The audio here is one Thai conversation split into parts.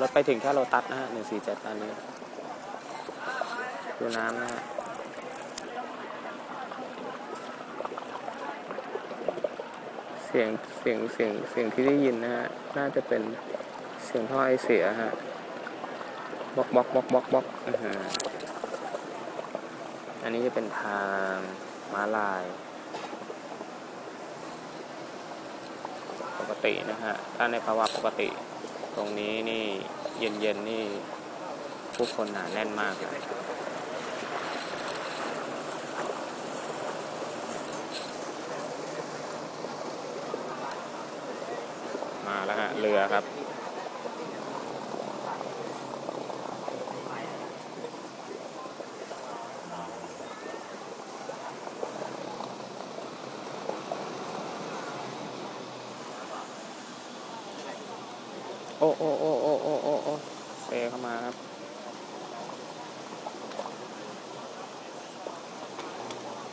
รถไปถึงแค่โลตัสนะฮะหนึ่งสี่เจ็ดตอนนี้ดูน้ำนะฮะเสียงเสียงเสียงเสียงที่ได้ยินนะฮะน่าจะเป็นเสียงท่อไอเสียฮะบล็อกบล็อกบล็อกบล็อกบล็อกอื้อหืออันนี้จะเป็นทางม้าลาย ปกตินะฮะถ้าในภาวะปกติ ตรงนี้นี่เย็นเย็นๆนี่ผู้คนหนาแน่นมากเลยมาแล้วฮะเรือครับ อ้โอ้โอ้โอ้โอ้โอ้โอ้เซเข้ามาครับ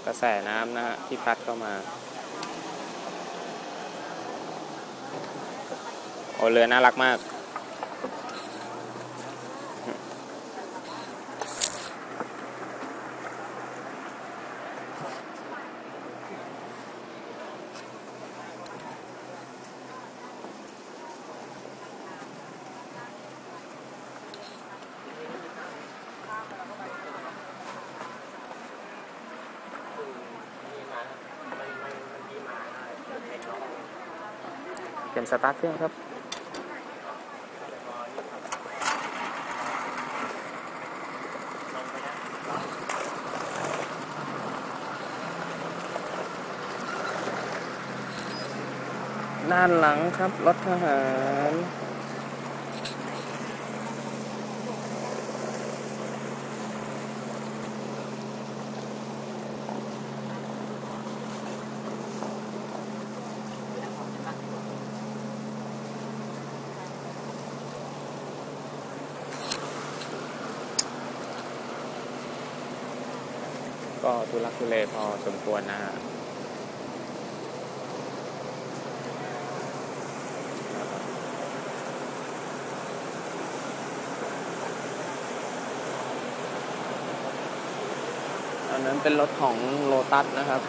กระแสน้ำนะฮะที่พัดเข้ามาโอ้เรือน่ารักมาก เป็นสตาร์ทเครื่องครับด้านหลังครับรถทหาร ก็ทุลักทุเลพอสมควรนะฮะอันนั้นเป็นรถของโลตัสนะครับ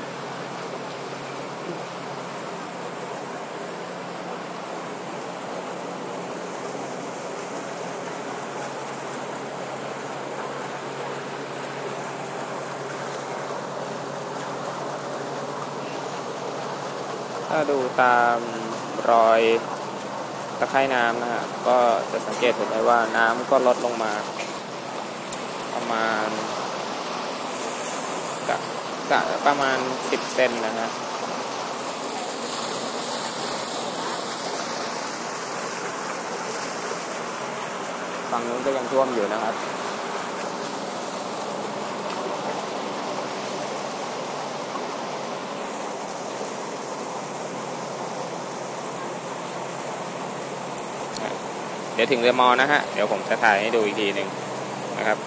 ถ้าดูตามรอยตะไคร่น้ำนะฮะก็จะสังเกตเห็นได้ว่าน้ำก็ลดลงมา ประมาณกะกะประมาณ 10 เซนนะฮะฝั่งนู้นก็ยังท่วมอยู่นะครับ เดี๋ยวถึงเรือมอนะฮะ เดี๋ยวผมจะถ่ายให้ดูอีกทีหนึ่งนะครับ